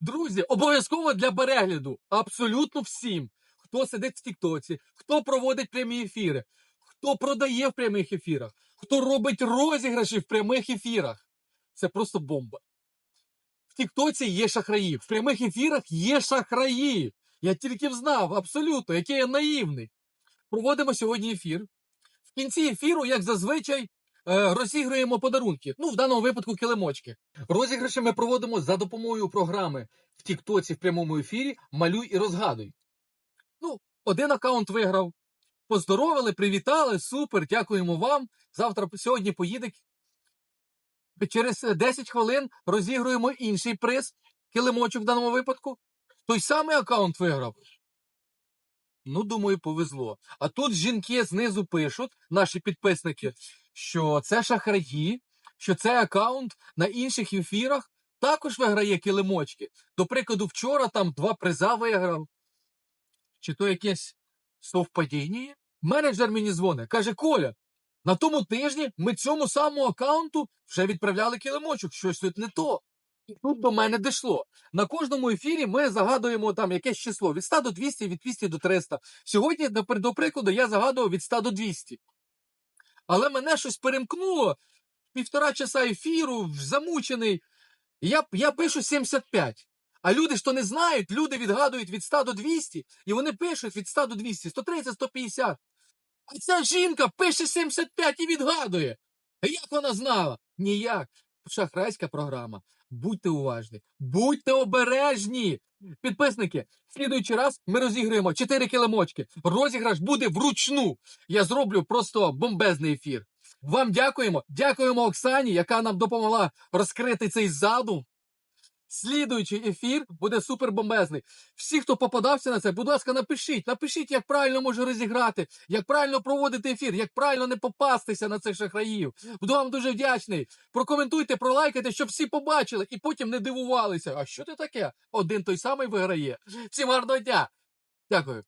Друзі, обов'язково для перегляду. Абсолютно всім. Хто сидить в Тіктоці, хто проводить прямі ефіри, хто продає в прямих ефірах, хто робить розіграші в прямих ефірах. Це просто бомба. В Тіктоці є шахраї, в прямих ефірах є шахраї. Я тільки взнав, абсолютно, який я наївний. Проводимо сьогодні ефір. В кінці ефіру, як зазвичай, розігруємо подарунки. Ну, в даному випадку килимочки. Розіграші ми проводимо за допомогою програми в Тіктоці в прямому ефірі Малюй і розгадуй. Ну, один аккаунт виграв. Поздоровили, привітали, супер, дякуємо вам. Завтра сьогодні поїде. Через е, 10 хвилин розігруємо інший приз, килимочок в даному випадку. Той самий аккаунт виграв. Ну, думаю, повезло. А тут жінки знизу пишуть, наші підписники, що це шахраї, що цей аккаунт на інших ефірах також виграє килимочки. До прикладу, вчора там два приза виграв. Чи то якесь совпадіння? Менеджер мені дзвонить, каже: Коля, на тому тижні ми цьому самому аккаунту вже відправляли килимочок, щось тут не то. І тут до мене дійшло. На кожному ефірі ми загадуємо там якесь число від 100 до 200, від 200 до 300. Сьогодні, до прикладу, я загадував від 100 до 200. Але мене щось перемкнуло. Півтора часа ефіру, замучений. Я, я пишу 75. А люди що не знають, люди відгадують від 100 до 200, і вони пишуть від 100 до 200, 130, 150. А ця жінка пише 75 і відгадує. А як вона знала? Ніяк. Шахрайська програма. Будьте уважні, будьте обережні. Підписники, слідуючий раз ми розіграємо 4 килимочки. Розіграш буде вручну. Я зроблю просто бомбезний ефір. Вам дякуємо. Дякуємо Оксані, яка нам допомогла розкрити цей задум. Слідуючий ефір буде супербомбезний. Всі, хто попадався на це, будь ласка, напишіть. Напишіть, як правильно може розіграти, як правильно проводити ефір, як правильно не попастися на цих шахраїв. Буду вам дуже вдячний. Прокоментуйте, пролайкайте, щоб всі побачили і потім не дивувалися. А що це таке? Один той самий виграє. Всім гарного дня. Дякую.